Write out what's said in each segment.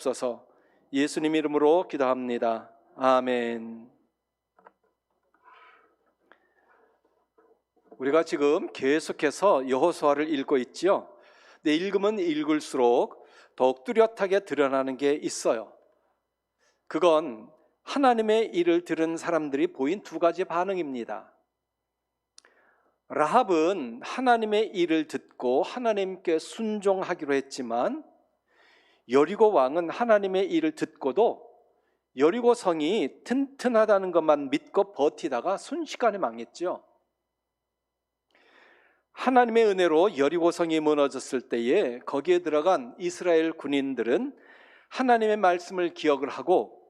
주옵소서. 예수님 이름으로 기도합니다. 아멘. 우리가 지금 계속해서 여호수아를 읽고 있지요. 근데 읽으면 읽을수록 더욱 뚜렷하게 드러나는 게 있어요. 그건 하나님의 일을 들은 사람들이 보인 두 가지 반응입니다. 라합은 하나님의 일을 듣고 하나님께 순종하기로 했지만 여리고 왕은 하나님의 일을 듣고도 여리고 성이 튼튼하다는 것만 믿고 버티다가 순식간에 망했죠. 하나님의 은혜로 여리고 성이 무너졌을 때에 거기에 들어간 이스라엘 군인들은 하나님의 말씀을 기억을 하고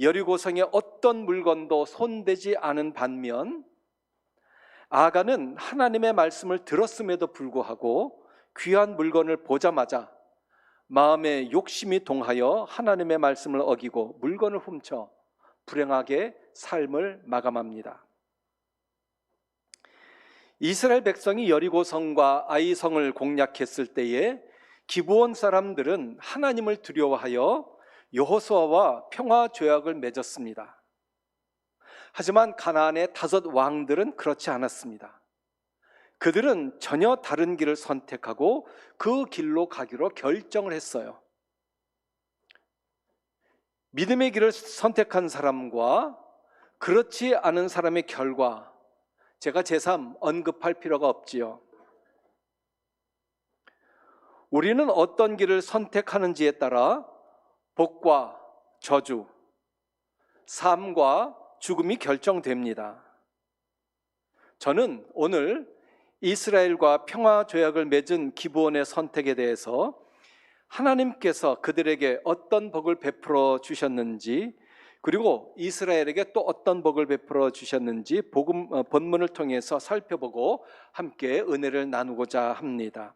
여리고 성의 어떤 물건도 손대지 않은 반면 아가는 하나님의 말씀을 들었음에도 불구하고 귀한 물건을 보자마자 마음에 욕심이 동하여 하나님의 말씀을 어기고 물건을 훔쳐 불행하게 삶을 마감합니다. 이스라엘 백성이 여리고 성과 아이 성을 공략했을 때에 기브온 사람들은 하나님을 두려워하여 여호수아와 평화 조약을 맺었습니다. 하지만 가나안의 다섯 왕들은 그렇지 않았습니다. 그들은 전혀 다른 길을 선택하고 그 길로 가기로 결정을 했어요. 믿음의 길을 선택한 사람과 그렇지 않은 사람의 결과 제가 제3 언급할 필요가 없지요. 우리는 어떤 길을 선택하는지에 따라 복과 저주, 삶과 죽음이 결정됩니다. 저는 오늘 이스라엘과 평화 조약을 맺은 기브온의 선택에 대해서 하나님께서 그들에게 어떤 복을 베풀어 주셨는지 그리고 이스라엘에게 또 어떤 복을 베풀어 주셨는지 복음 어, 본문을 통해서 살펴보고 함께 은혜를 나누고자 합니다.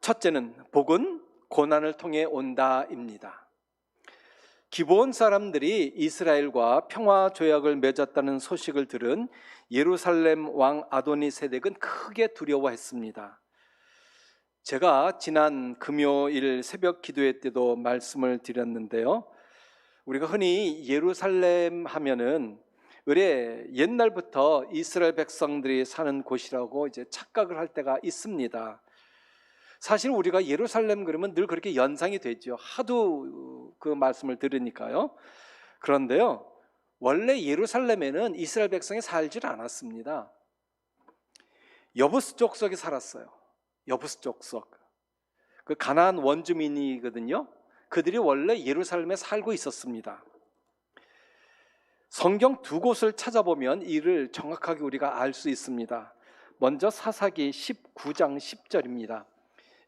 첫째는 복은 고난을 통해 온다입니다. 기본 사람들이 이스라엘과 평화 조약을 맺었다는 소식을 들은 예루살렘 왕 아도니 세덱은 크게 두려워했습니다. 제가 지난 금요일 새벽 기도회 때도 말씀을 드렸는데요. 우리가 흔히 예루살렘 하면은 의뢰 옛날부터 이스라엘 백성들이 사는 곳이라고 이제 착각을 할 때가 있습니다. 사실 우리가 예루살렘 그러면 늘 그렇게 연상이 되죠. 하도 그 말씀을 들으니까요. 그런데요. 원래 예루살렘에는 이스라엘 백성이 살질 않았습니다. 여부스 족속이 살았어요. 여부스 족속. 그 가나안 원주민이거든요. 그들이 원래 예루살렘에 살고 있었습니다. 성경 두 곳을 찾아보면 이를 정확하게 우리가 알 수 있습니다. 먼저 사사기 19장 10절입니다.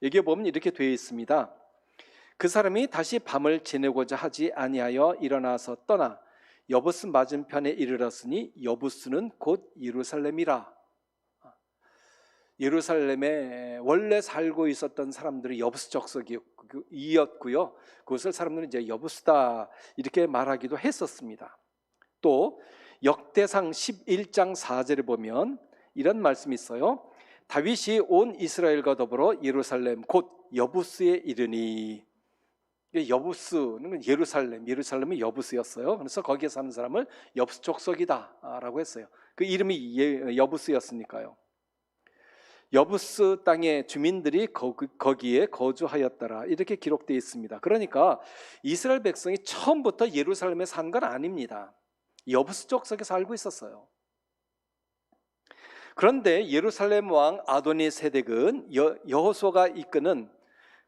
여기에 보면 이렇게 되어 있습니다. 그 사람이 다시 밤을 지내고자 하지 아니하여 일어나서 떠나 여부스 맞은편에 이르렀으니 여부스는 곧 예루살렘이라. 예루살렘에 원래 살고 있었던 사람들이 여부스 적석이었고요. 그것을 사람들은 이제 여부스다 이렇게 말하기도 했었습니다. 또 역대상 11장 4절에 보면 이런 말씀이 있어요. 다윗이 온 이스라엘과 더불어 예루살렘 곧 여부스에 이르니 여부스는 예루살렘, 예루살렘은 여부스였어요. 그래서 거기에 사는 사람을 여부스 족속이다라고 했어요. 그 이름이 예, 여부스였으니까요. 여부스 땅의 주민들이 거기에 거주하였더라 이렇게 기록되어 있습니다. 그러니까 이스라엘 백성이 처음부터 예루살렘에 산 건 아닙니다. 여부스 족속에 살고 있었어요. 그런데 예루살렘 왕 아도니 세덱은 여호수아가 이끄는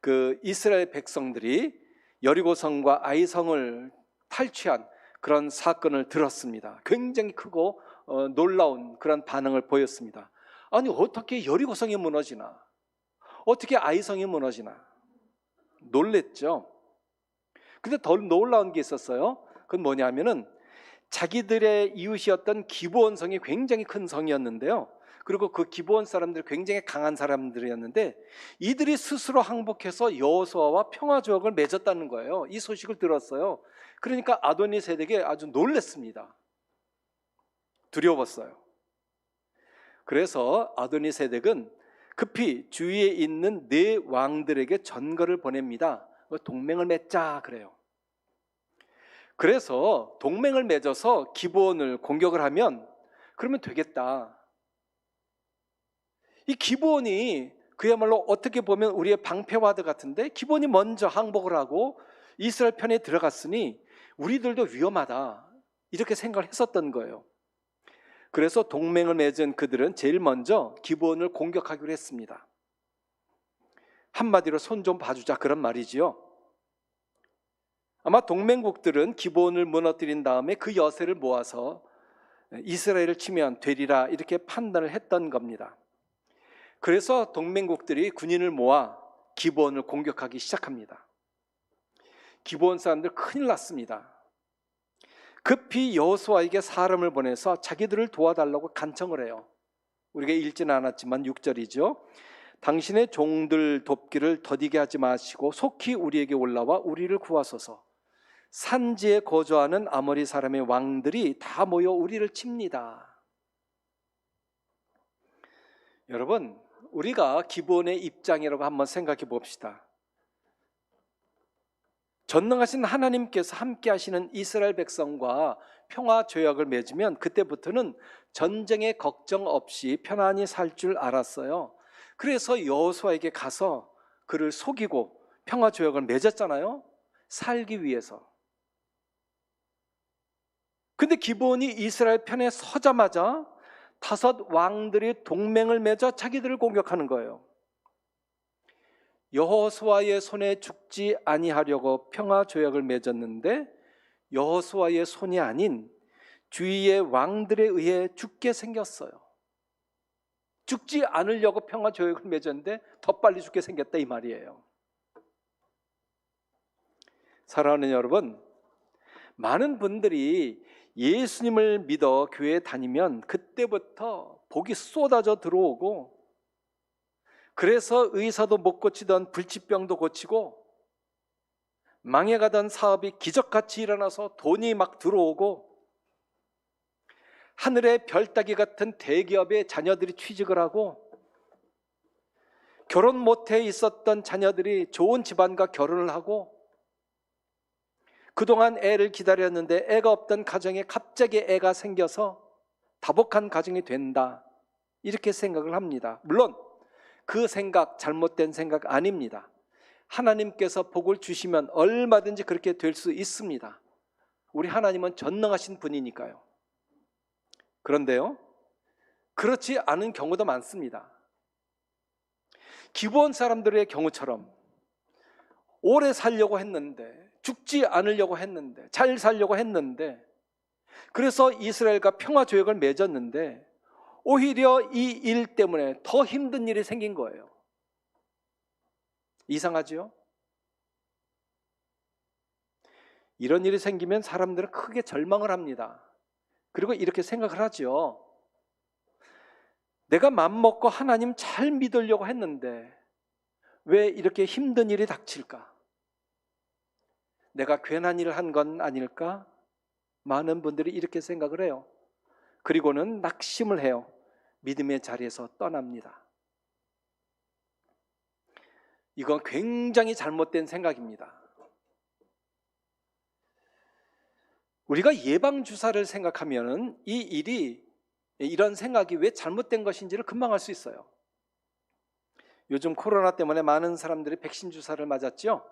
그 이스라엘 백성들이 여리고성과 아이성을 탈취한 그런 사건을 들었습니다. 굉장히 크고 어, 놀라운 그런 반응을 보였습니다. 아니 어떻게 여리고성이 무너지나? 어떻게 아이성이 무너지나? 놀랬죠. 근데 더 놀라운 게 있었어요. 그건 뭐냐면은 자기들의 이웃이었던 기브온 성이 굉장히 큰 성이었는데요. 그리고 그 기브온 사람들 굉장히 강한 사람들이었는데 이들이 스스로 항복해서 여호수아와 평화 조약을 맺었다는 거예요. 이 소식을 들었어요. 그러니까 아도니 세덱에 아주 놀랬습니다. 두려웠어요. 그래서 아도니 세덱은 급히 주위에 있는 네 왕들에게 전거를 보냅니다. 뭐 동맹을 맺자 그래요. 그래서 동맹을 맺어서 기본을 공격을 하면 그러면 되겠다. 이 기본이 그야말로 어떻게 보면 우리의 방패와드 같은데 기본이 먼저 항복을 하고 이스라엘 편에 들어갔으니 우리들도 위험하다. 이렇게 생각을 했었던 거예요. 그래서 동맹을 맺은 그들은 제일 먼저 기본을 공격하기로 했습니다. 한마디로 손 좀 봐주자 그런 말이지요. 아마 동맹국들은 기본을 무너뜨린 다음에 그 여세를 모아서 이스라엘을 치면 되리라 이렇게 판단을 했던 겁니다. 그래서 동맹국들이 군인을 모아 기본을 공격하기 시작합니다. 기본 사람들 큰일 났습니다. 급히 여호수아에게 사람을 보내서 자기들을 도와달라고 간청을 해요. 우리가 읽지는 않았지만 6절이죠. 당신의 종들 돕기를 더디게 하지 마시고 속히 우리에게 올라와 우리를 구하소서. 산지에 거주하는 아모리 사람의 왕들이 다 모여 우리를 칩니다. 여러분, 우리가 기본의 입장이라고 한번 생각해 봅시다. 전능하신 하나님께서 함께 하시는 이스라엘 백성과 평화 조약을 맺으면 그때부터는 전쟁의 걱정 없이 편안히 살 줄 알았어요. 그래서 여호수아에게 가서 그를 속이고 평화 조약을 맺었잖아요. 살기 위해서. 근데 기본이 이스라엘 편에 서자마자 다섯 왕들이 동맹을 맺어 자기들을 공격하는 거예요. 여호수아의 손에 죽지 아니하려고 평화 조약을 맺었는데 여호수아의 손이 아닌 주위의 왕들에 의해 죽게 생겼어요. 죽지 않으려고 평화 조약을 맺었는데 더 빨리 죽게 생겼다 이 말이에요. 사랑하는 여러분, 많은 분들이 예수님을 믿어 교회에 다니면 그때부터 복이 쏟아져 들어오고 그래서 의사도 못 고치던 불치병도 고치고 망해가던 사업이 기적같이 일어나서 돈이 막 들어오고 하늘의 별따기 같은 대기업의 자녀들이 취직을 하고 결혼 못해 있었던 자녀들이 좋은 집안과 결혼을 하고 그동안 애를 기다렸는데 애가 없던 가정에 갑자기 애가 생겨서 다복한 가정이 된다. 이렇게 생각을 합니다. 물론 그 생각 잘못된 생각 아닙니다. 하나님께서 복을 주시면 얼마든지 그렇게 될 수 있습니다. 우리 하나님은 전능하신 분이니까요. 그런데요, 그렇지 않은 경우도 많습니다. 기본 사람들의 경우처럼 오래 살려고 했는데, 죽지 않으려고 했는데, 잘 살려고 했는데, 그래서 이스라엘과 평화 조약을 맺었는데, 오히려 이 일 때문에 더 힘든 일이 생긴 거예요. 이상하지요? 이런 일이 생기면 사람들은 크게 절망을 합니다. 그리고 이렇게 생각을 하죠. 내가 맘먹고 하나님 잘 믿으려고 했는데 왜 이렇게 힘든 일이 닥칠까? 내가 괜한 일을 한 건 아닐까? 많은 분들이 이렇게 생각을 해요. 그리고는 낙심을 해요. 믿음의 자리에서 떠납니다. 이건 굉장히 잘못된 생각입니다. 우리가 예방 주사를 생각하면 이 일이 이런 생각이 왜 잘못된 것인지를 금방 알 수 있어요. 요즘 코로나 때문에 많은 사람들이 백신 주사를 맞았죠.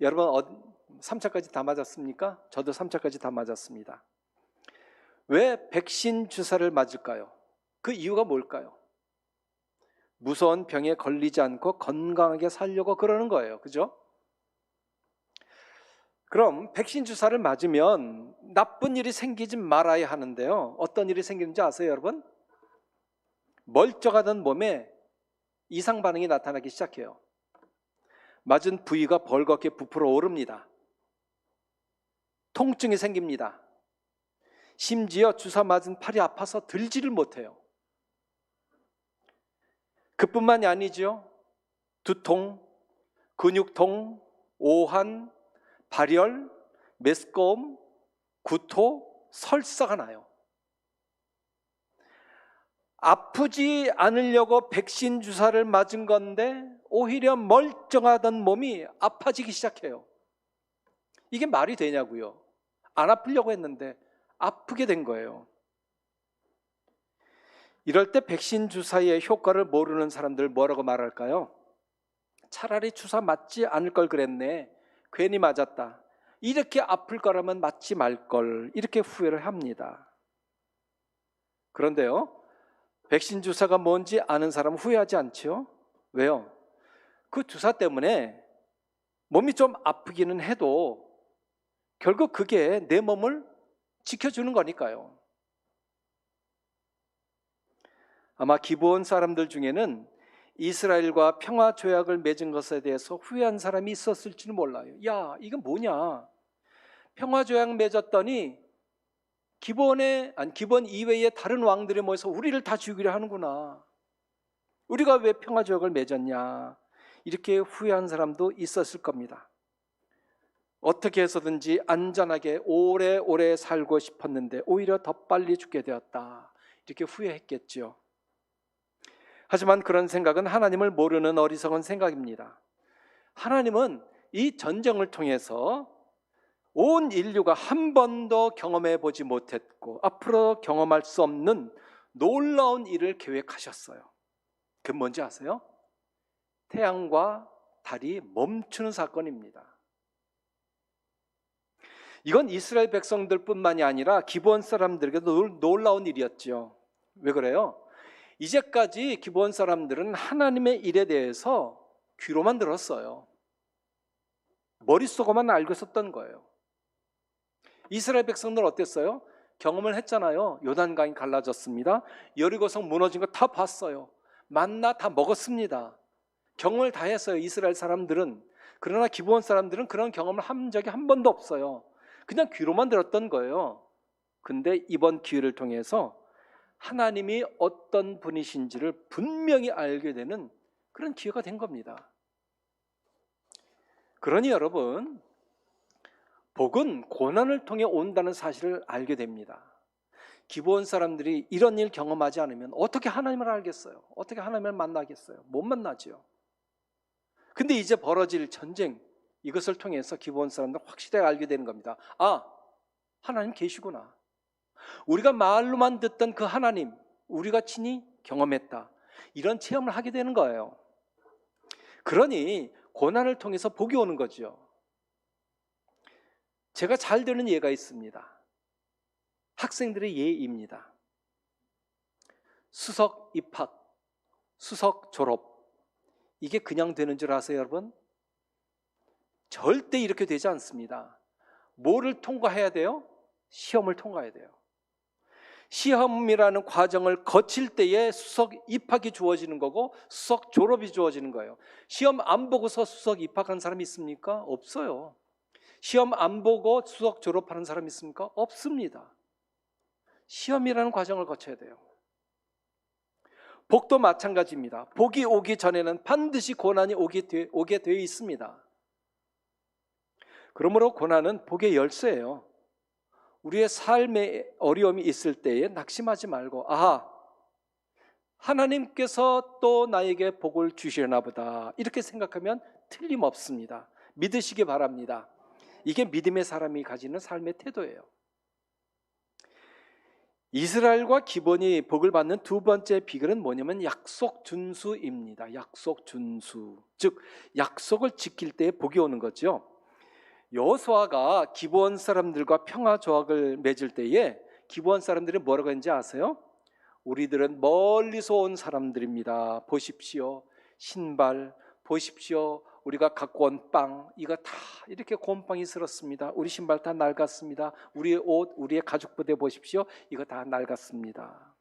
여러분 3차까지 다 맞았습니까? 저도 3차까지 다 맞았습니다. 왜 백신 주사를 맞을까요? 그 이유가 뭘까요? 무서운 병에 걸리지 않고 건강하게 살려고 그러는 거예요. 그죠? 그럼 백신 주사를 맞으면 나쁜 일이 생기지 말아야 하는데요. 어떤 일이 생기는지 아세요, 여러분? 멀쩡하던 몸에 이상 반응이 나타나기 시작해요. 맞은 부위가 벌겋게 부풀어 오릅니다. 통증이 생깁니다. 심지어 주사 맞은 팔이 아파서 들지를 못해요. 그뿐만이 아니죠. 두통, 근육통, 오한, 발열, 메스꺼움, 구토, 설사가 나요. 아프지 않으려고 백신 주사를 맞은 건데 오히려 멀쩡하던 몸이 아파지기 시작해요. 이게 말이 되냐고요. 안 아프려고 했는데 아프게 된 거예요. 이럴 때 백신 주사의 효과를 모르는 사람들 뭐라고 말할까요? 차라리 주사 맞지 않을 걸 그랬네. 괜히 맞았다. 이렇게 아플 거라면 맞지 말 걸. 이렇게 후회를 합니다. 그런데요. 백신 주사가 뭔지 아는 사람은 후회하지 않죠? 왜요? 그 주사 때문에 몸이 좀 아프기는 해도 결국 그게 내 몸을 지켜주는 거니까요. 아마 기본 사람들 중에는 이스라엘과 평화 조약을 맺은 것에 대해서 후회한 사람이 있었을지는 몰라요. 야, 이건 뭐냐? 평화 조약 맺었더니 기본에 아니 기본 이외의 다른 왕들이 모여서 우리를 다 죽이려 하는구나. 우리가 왜 평화 조약을 맺었냐? 이렇게 후회한 사람도 있었을 겁니다. 어떻게 해서든지 안전하게 오래오래 살고 싶었는데 오히려 더 빨리 죽게 되었다. 이렇게 후회했겠죠. 하지만 그런 생각은 하나님을 모르는 어리석은 생각입니다. 하나님은 이 전쟁을 통해서 온 인류가 한 번도 경험해 보지 못했고 앞으로 경험할 수 없는 놀라운 일을 계획하셨어요. 그 뭔지 아세요? 태양과 달이 멈추는 사건입니다. 이건 이스라엘 백성들뿐만이 아니라 기본 사람들에게도 놀라운 일이었죠. 왜 그래요? 이제까지 기본 사람들은 하나님의 일에 대해서 귀로만 들었어요. 머릿속으로만 알고 있었던 거예요. 이스라엘 백성들 어땠어요? 경험을 했잖아요. 요단강이 갈라졌습니다. 여리고성 무너진 거 다 봤어요. 만나 다 먹었습니다. 경험을 다 했어요. 이스라엘 사람들은. 그러나 기본 사람들은 그런 경험을 한 적이 한 번도 없어요. 그냥 귀로만 들었던 거예요. 근데 이번 기회를 통해서 하나님이 어떤 분이신지를 분명히 알게 되는 그런 기회가 된 겁니다. 그러니 여러분, 복은 고난을 통해 온다는 사실을 알게 됩니다. 기본 사람들이 이런 일 경험하지 않으면 어떻게 하나님을 알겠어요? 어떻게 하나님을 만나겠어요? 못 만나죠. 근데 이제 벌어질 전쟁 이것을 통해서 기본 사람들 확실하게 알게 되는 겁니다. 아, 하나님 계시구나. 우리가 말로만 듣던 그 하나님, 우리가 친히 경험했다. 이런 체험을 하게 되는 거예요. 그러니 고난을 통해서 복이 오는 거죠. 제가 잘 되는 예가 있습니다. 학생들의 예입니다. 수석 입학, 수석 졸업. 이게 그냥 되는 줄 아세요, 여러분? 절대 이렇게 되지 않습니다. 뭐를 통과해야 돼요? 시험을 통과해야 돼요. 시험이라는 과정을 거칠 때에 수석 입학이 주어지는 거고 수석 졸업이 주어지는 거예요. 시험 안 보고서 수석 입학한 사람이 있습니까? 없어요. 시험 안 보고 수석 졸업하는 사람이 있습니까? 없습니다. 시험이라는 과정을 거쳐야 돼요. 복도 마찬가지입니다. 복이 오기 전에는 반드시 고난이 오게 되어 있습니다. 그러므로 고난은 복의 열쇠예요. 우리의 삶에 어려움이 있을 때에 낙심하지 말고 아 하나님께서 또 나에게 복을 주시려나 보다 이렇게 생각하면 틀림없습니다. 믿으시기 바랍니다. 이게 믿음의 사람이 가지는 삶의 태도예요. 이스라엘과 기본이 복을 받는 두 번째 비결은 뭐냐면 약속 준수입니다. 약속 준수. 즉 약속을 지킬 때 복이 오는 거죠. 여호수아가 기브온 사람들과 평화 조약을 맺을 때에 기브온 사람들이 뭐라고 했는지 아세요? 우리들은 멀리서 온 사람들입니다. 보십시오. 신발 보십시오. 우리가 갖고 온 빵 이거 다 이렇게 곰팡이 슬었습니다. 우리 신발 다 낡았습니다. 우리의 옷, 우리의 가죽 부대 보십시오. 이거 다 낡았습니다.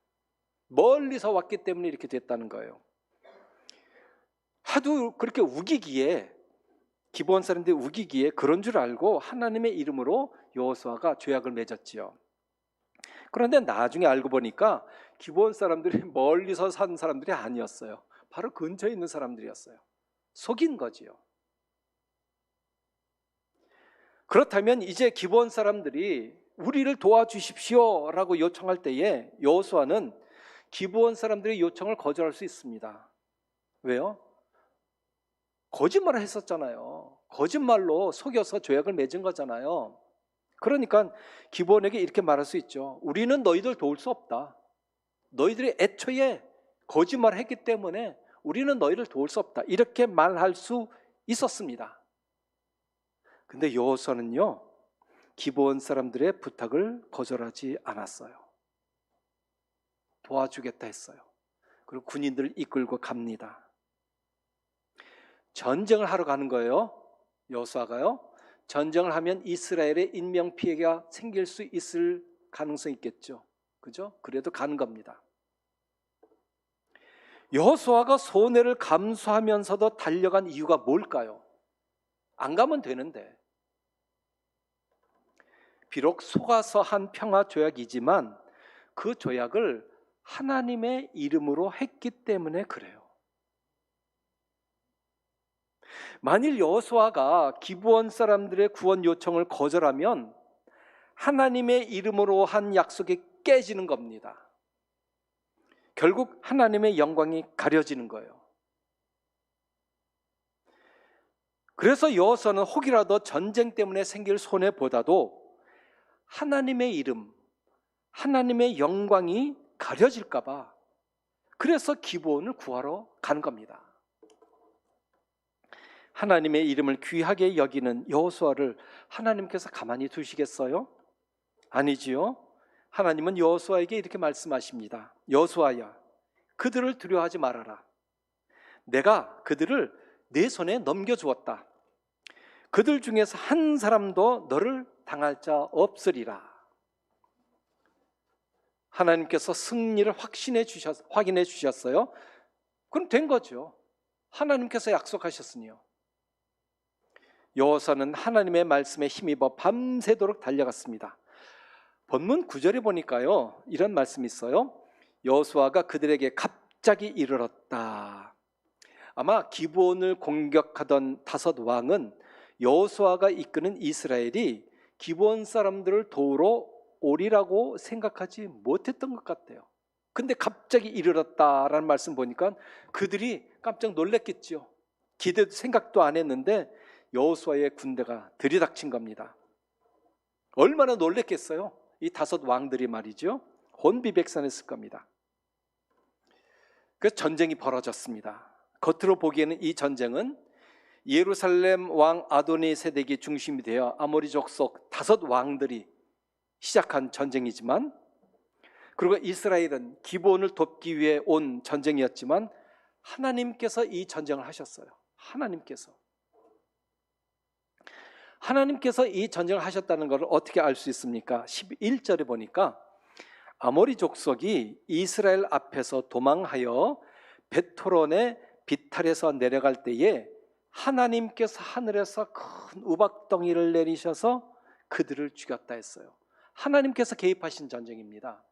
멀리서 왔기 때문에 이렇게 됐다는 거예요. 하도 그렇게 우기기에 기본 사람들이 우기기에 그런 줄 알고 하나님의 이름으로 여호수아가 죄악을 맺었지요. 그런데 나중에 알고 보니까 기본 사람들이 멀리서 산 사람들이 아니었어요. 바로 근처에 있는 사람들이었어요. 속인 거지요. 그렇다면 이제 기본 사람들이 우리를 도와주십시오라고 요청할 때에 여호수아는 기부원 사람들의 요청을 거절할 수 있습니다. 왜요? 거짓말을 했었잖아요. 거짓말로 속여서 조약을 맺은 거잖아요. 그러니까 기부원에게 이렇게 말할 수 있죠. 우리는 너희들 도울 수 없다. 너희들이 애초에 거짓말을 했기 때문에 우리는 너희를 도울 수 없다. 이렇게 말할 수 있었습니다. 근데 여호수아는요. 기부원 사람들의 부탁을 거절하지 않았어요. 도와주겠다 했어요. 그리고 군인들을 이끌고 갑니다. 전쟁을 하러 가는 거예요. 여호수아가요. 전쟁을 하면 이스라엘의 인명 피해가 생길 수 있을 가능성이 있겠죠. 그죠? 그래도 가는 겁니다. 여호수아가 손해를 감수하면서도 달려간 이유가 뭘까요? 안 가면 되는데. 비록 속아서 한 평화 조약이지만 그 조약을 하나님의 이름으로 했기 때문에 그래요. 만일 여호수아가 기부원 사람들의 구원 요청을 거절하면 하나님의 이름으로 한 약속이 깨지는 겁니다. 결국 하나님의 영광이 가려지는 거예요. 그래서 여호수아는 혹이라도 전쟁 때문에 생길 손해보다도 하나님의 이름, 하나님의 영광이 가려질까봐 그래서 기부원을 구하러 가는 겁니다. 하나님의 이름을 귀하게 여기는 여호수아를 하나님께서 가만히 두시겠어요? 아니지요. 하나님은 여호수아에게 이렇게 말씀하십니다. 여호수아야, 그들을 두려워하지 말아라. 내가 그들을 내 손에 넘겨 주었다. 그들 중에서 한 사람도 너를 당할 자 없으리라. 하나님께서 승리를 확신해 주셨, 확인해 주셨어요. 그럼 된 거죠. 하나님께서 약속하셨으니요. 여호사는 하나님의 말씀에 힘입어 밤새도록 달려갔습니다. 본문 9절에 보니까요. 이런 말씀이 있어요. 여호수아가 그들에게 갑자기 이르렀다. 아마 기브온을 공격하던 다섯 왕은 여호수아가 이끄는 이스라엘이 기브온 사람들을 도우러 오리라고 생각하지 못했던 것 같아요. 근데 갑자기 이르렀다라는 말씀 보니까 그들이 깜짝 놀랐겠죠. 기대 생각도 안 했는데 여호수아의 군대가 들이닥친 겁니다. 얼마나 놀랬겠어요? 이 다섯 왕들이 말이죠. 혼비백산했을 겁니다. 그래서 전쟁이 벌어졌습니다. 겉으로 보기에는 이 전쟁은 예루살렘 왕 아도니 세덱이 중심이 되어 아모리 족 속 다섯 왕들이 시작한 전쟁이지만 그리고 이스라엘은 기본을 돕기 위해 온 전쟁이었지만 하나님께서 이 전쟁을 하셨어요. 하나님께서 하나님께서 이 전쟁을 하셨다는 것을 어떻게 알 수 있습니까? 11절에 보니까 아모리 족속이 이스라엘 앞에서 도망하여 베토론의 비탈에서 내려갈 때에 하나님께서 하늘에서 큰 우박덩이를 내리셔서 그들을 죽였다 했어요. 하나님께서 개입하신 전쟁입니다.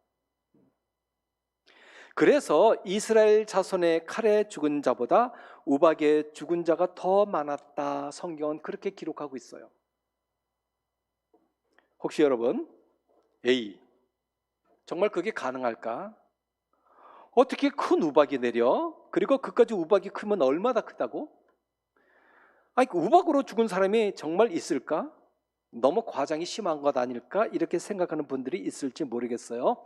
그래서 이스라엘 자손의 칼에 죽은 자보다 우박에 죽은 자가 더 많았다. 성경은 그렇게 기록하고 있어요. 혹시 여러분 A 정말 그게 가능할까? 어떻게 큰 우박이 내려? 그리고 그까지 우박이 크면 얼마나 크다고? 아니 그 우박으로 죽은 사람이 정말 있을까? 너무 과장이 심한 것 아닐까? 이렇게 생각하는 분들이 있을지 모르겠어요.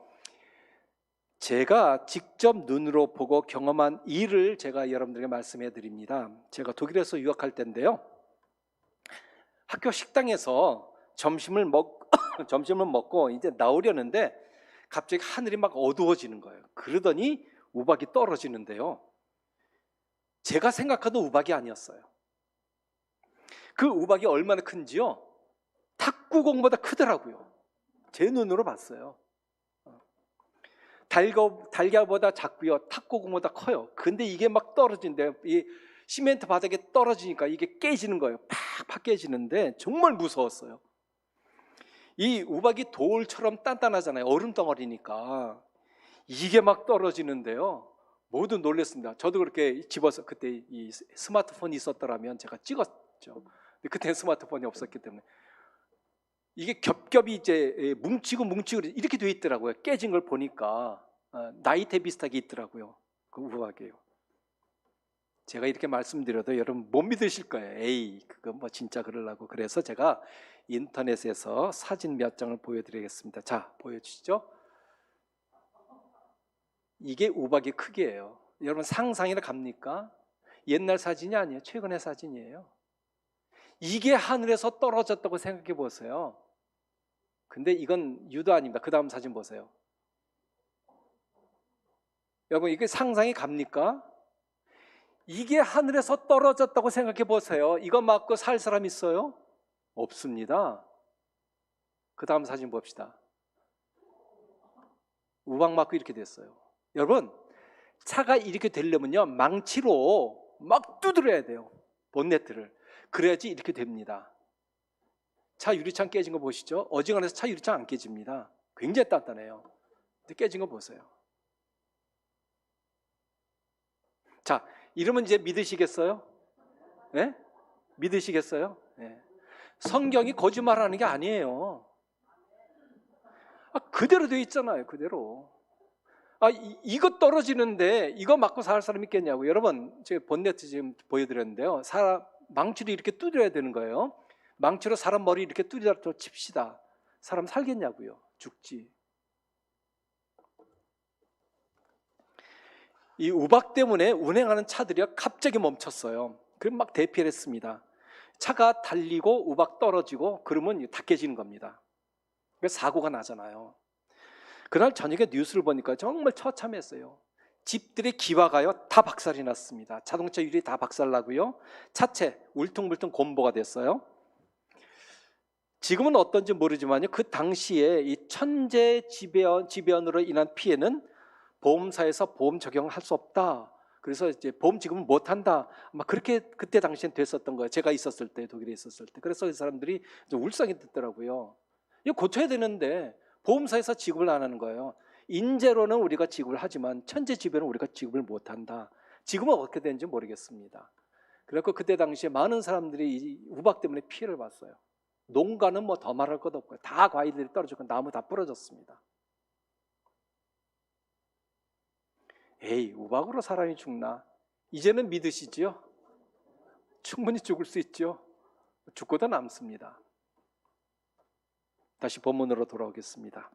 제가 직접 눈으로 보고 경험한 일을 제가 여러분들에게 말씀해 드립니다. 제가 독일에서 유학할 때인데요. 학교 식당에서 점심을 먹 점심을 먹고 이제 나오려는데 갑자기 하늘이 막 어두워지는 거예요. 그러더니 우박이 떨어지는데요. 제가 생각하던 우박이 아니었어요. 그 우박이 얼마나 큰지요? 탁구공보다 크더라고요. 제 눈으로 봤어요. 달걀, 달걀보다 작고요. 탁구공보다 커요. 근데 이게 막 떨어진대요. 이 시멘트 바닥에 떨어지니까 이게 깨지는 거예요. 팍팍 깨지는데 정말 무서웠어요. 이 우박이 돌처럼 단단하잖아요. 얼음 덩어리니까 이게 막 떨어지는데요. 모두 놀랐습니다. 저도 그렇게 집어서 그때 이 스마트폰이 있었더라면 제가 찍었죠. 근데 그때 스마트폰이 없었기 때문에 이게 겹겹이 이제 뭉치고 뭉치고 이렇게 돼 있더라고요. 깨진 걸 보니까 어, 나이테 비슷하게 있더라고요. 그 우박이에요. 제가 이렇게 말씀드려도 여러분 못 믿으실 거예요. 에이, 그거 뭐 진짜 그러려고. 그래서 제가 인터넷에서 사진 몇 장을 보여드리겠습니다. 자, 보여주시죠. 이게 우박의 크기예요. 여러분 상상이나 갑니까? 옛날 사진이 아니에요. 최근의 사진이에요. 이게 하늘에서 떨어졌다고 생각해 보세요. 근데 이건 유도 아닙니다. 그 다음 사진 보세요. 여러분 이게 상상이 갑니까? 이게 하늘에서 떨어졌다고 생각해 보세요. 이거 맞고 살 사람 있어요? 없습니다. 그 다음 사진 봅시다. 우박 맞고 이렇게 됐어요. 여러분 차가 이렇게 되려면요 망치로 막 두드려야 돼요 본네트를 그래야지 이렇게 됩니다. 차 유리창 깨진 거 보시죠? 어지간해서 차 유리창 안 깨집니다. 굉장히 단단해요. 깨진 거 보세요. 자, 이러면 이제 믿으시겠어요? 예? 믿으시겠어요? 예. 성경이 거짓말하는 게 아니에요. 아, 그대로 돼 있잖아요. 그대로. 아, 이, 이거 떨어지는데 이거 맞고 살 사람 있겠냐고. 여러분, 제가 본네트 지금 보여드렸는데요. 사람 망치로 이렇게 두드려야 되는 거예요. 망치로 사람 머리 이렇게 두드려 칩시다. 사람 살겠냐고요. 죽지. 이 우박 때문에 운행하는 차들이 갑자기 멈췄어요. 그럼 막 대피를 했습니다. 차가 달리고 우박 떨어지고 그러면 다 깨지는 겁니다. 그래서 사고가 나잖아요. 그날 저녁에 뉴스를 보니까 정말 처참했어요. 집들의 기와가요 다 박살이 났습니다. 자동차 유리 다 박살나고요. 차체 울퉁불퉁 곰보가 됐어요. 지금은 어떤지 모르지만요. 그 당시에 이 천재 지변 지변으로 인한 피해는 보험사에서 보험 적용을 할수 없다. 그래서 이제 보험 지금은 못 한다. 아마 그렇게 그때 당시엔 됐었던 거예요. 제가 있었을 때 독일에 있었을 때. 그래서 이 사람들이 좀 울상이 됐더라고요. 이거 고쳐야 되는데 보험사에서 지급을 안 하는 거예요. 인재로는 우리가 지급을 하지만 천재 지변은 우리가 지급을 못 한다. 지금은 어떻게 되는지 모르겠습니다. 그래서 그때 당시에 많은 사람들이 이 우박 때문에 피해를 봤어요. 농가는 뭐 더 말할 것 없고요. 다 과일들이 떨어지고 나무 다 부러졌습니다. 에이, 우박으로 사람이 죽나? 이제는 믿으시지요? 충분히 죽을 수 있죠. 죽고도 남습니다. 다시 본문으로 돌아오겠습니다.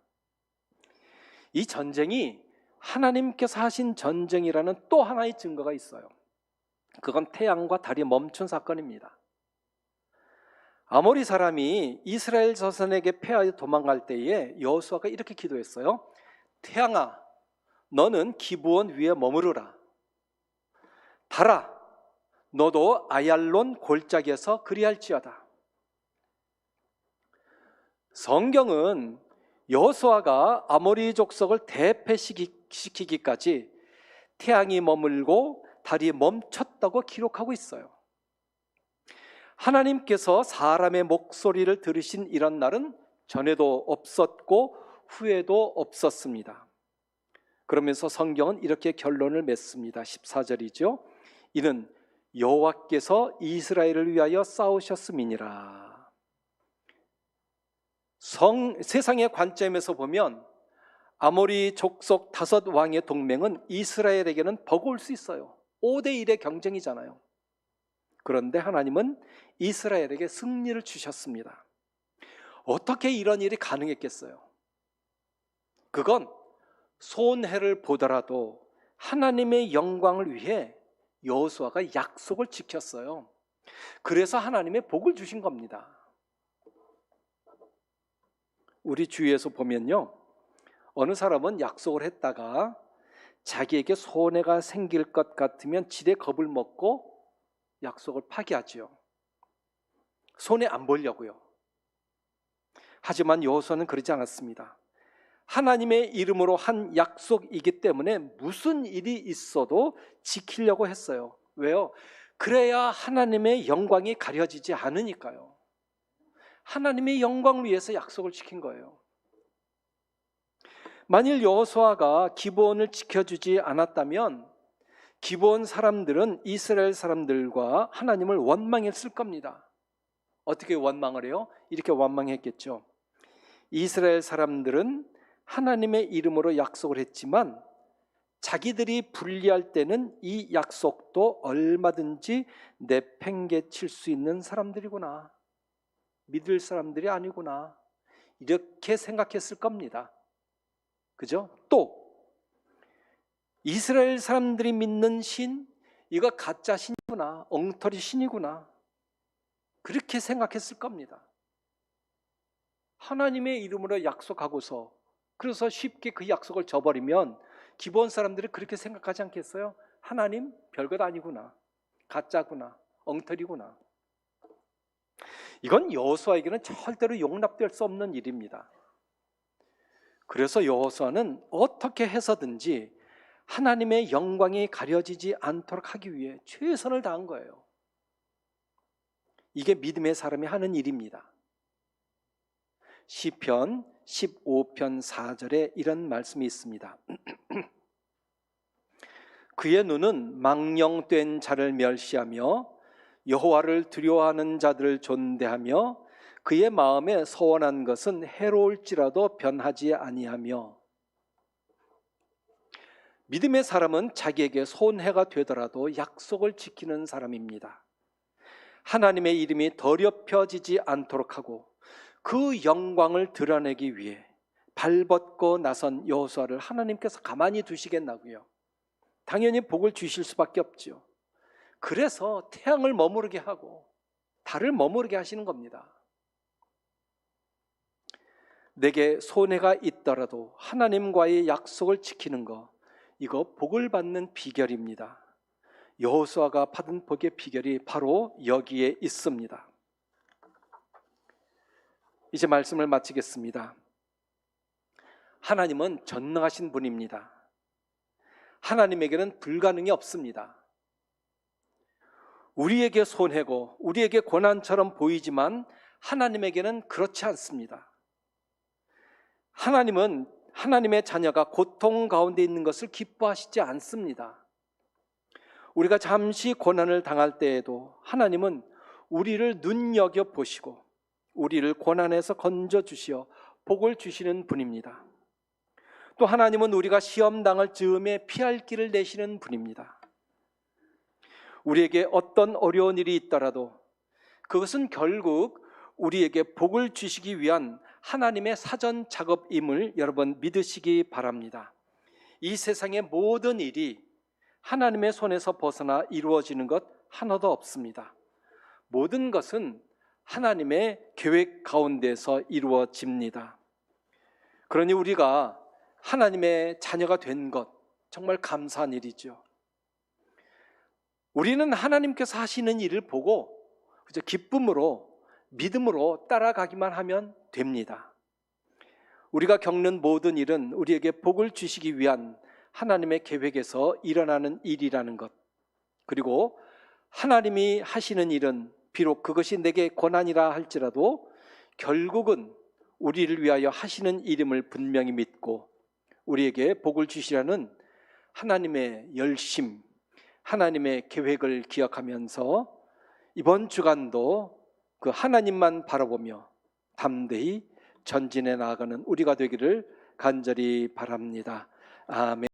이 전쟁이 하나님께서 하신 전쟁이라는 또 하나의 증거가 있어요. 그건 태양과 달이 멈춘 사건입니다. 아모리 사람이 이스라엘 자손에게 패하여 도망갈 때에 여호수아가 이렇게 기도했어요. 태양아, 너는 기부원 위에 머무르라. 달아, 너도 아얄론 골짜기에서 그리할지어다. 성경은 여호수아가 아모리 족속을 대패시키기까지 태양이 머물고 달이 멈췄다고 기록하고 있어요. 하나님께서 사람의 목소리를 들으신 이런 날은 전에도 없었고 후에도 없었습니다. 그러면서 성경은 이렇게 결론을 맺습니다. 14절이죠. 이는 여호와께서 이스라엘을 위하여 싸우셨음이니라. 성, 세상의 관점에서 보면 아모리 족속 다섯 왕의 동맹은 이스라엘에게는 버거울 수 있어요. 5대 1의 경쟁이잖아요. 그런데 하나님은 이스라엘에게 승리를 주셨습니다. 어떻게 이런 일이 가능했겠어요? 그건 손해를 보더라도 하나님의 영광을 위해 여호수아가 약속을 지켰어요. 그래서 하나님의 복을 주신 겁니다. 우리 주위에서 보면요. 어느 사람은 약속을 했다가 자기에게 손해가 생길 것 같으면 지레 겁을 먹고 약속을 파기하지요. 손해 안 보려고요. 하지만 여호수아는 그러지 않았습니다. 하나님의 이름으로 한 약속이기 때문에 무슨 일이 있어도 지키려고 했어요. 왜요? 그래야 하나님의 영광이 가려지지 않으니까요. 하나님의 영광을 위해서 약속을 지킨 거예요. 만일 여호수아가 기본을 지켜주지 않았다면 기본 사람들은 이스라엘 사람들과 하나님을 원망했을 겁니다. 어떻게 원망을 해요? 이렇게 원망했겠죠. 이스라엘 사람들은 하나님의 이름으로 약속을 했지만 자기들이 불리할 때는 이 약속도 얼마든지 내팽개칠 수 있는 사람들이구나. 믿을 사람들이 아니구나. 이렇게 생각했을 겁니다. 그죠? 또 이스라엘 사람들이 믿는 신 이거 가짜 신이구나. 엉터리 신이구나. 그렇게 생각했을 겁니다. 하나님의 이름으로 약속하고서 그래서 쉽게 그 약속을 저버리면 기본 사람들이 그렇게 생각하지 않겠어요? 하나님 별것 아니구나. 가짜구나. 엉터리구나. 이건 여호수아에게는 절대로 용납될 수 없는 일입니다. 그래서 여호수아는 어떻게 해서든지 하나님의 영광이 가려지지 않도록 하기 위해 최선을 다한 거예요. 이게 믿음의 사람이 하는 일입니다. 시편 15편 4절에 이런 말씀이 있습니다. 그의 눈은 망령된 자를 멸시하며 여호와를 두려워하는 자들을 존대하며 그의 마음에 서원한 것은 해로울지라도 변하지 아니하며 믿음의 사람은 자기에게 손해가 되더라도 약속을 지키는 사람입니다. 하나님의 이름이 더럽혀지지 않도록 하고 그 영광을 드러내기 위해 발벗고 나선 여호수아를 하나님께서 가만히 두시겠나고요. 당연히 복을 주실 수밖에 없지요. 그래서 태양을 머무르게 하고 달을 머무르게 하시는 겁니다. 내게 손해가 있더라도 하나님과의 약속을 지키는 거 이거 복을 받는 비결입니다. 여호수아가 받은 복의 비결이 바로 여기에 있습니다. 이제 말씀을 마치겠습니다. 하나님은 전능하신 분입니다. 하나님에게는 불가능이 없습니다. 우리에게 손해고 우리에게 고난처럼 보이지만 하나님에게는 그렇지 않습니다. 하나님은 하나님의 자녀가 고통 가운데 있는 것을 기뻐하시지 않습니다. 우리가 잠시 고난을 당할 때에도 하나님은 우리를 눈여겨 보시고 우리를 고난에서 건져 주시어 복을 주시는 분입니다. 또 하나님은 우리가 시험 당할 즈음에 피할 길을 내시는 분입니다. 우리에게 어떤 어려운 일이 있더라도 그것은 결국 우리에게 복을 주시기 위한 하나님의 사전 작업임을 여러분 믿으시기 바랍니다. 이 세상의 모든 일이 하나님의 손에서 벗어나 이루어지는 것 하나도 없습니다. 모든 것은 하나님의 계획 가운데서 이루어집니다. 그러니 우리가 하나님의 자녀가 된 것 정말 감사한 일이죠. 우리는 하나님께서 하시는 일을 보고 그저 기쁨으로 믿음으로 따라가기만 하면 됩니다. 우리가 겪는 모든 일은 우리에게 복을 주시기 위한 하나님의 계획에서 일어나는 일이라는 것. 그리고 하나님이 하시는 일은 비록 그것이 내게 고난이라 할지라도 결국은 우리를 위하여 하시는 이름을 분명히 믿고 우리에게 복을 주시라는 하나님의 열심, 하나님의 계획을 기억하면서 이번 주간도 그 하나님만 바라보며 담대히 전진해 나아가는 우리가 되기를 간절히 바랍니다. 아멘.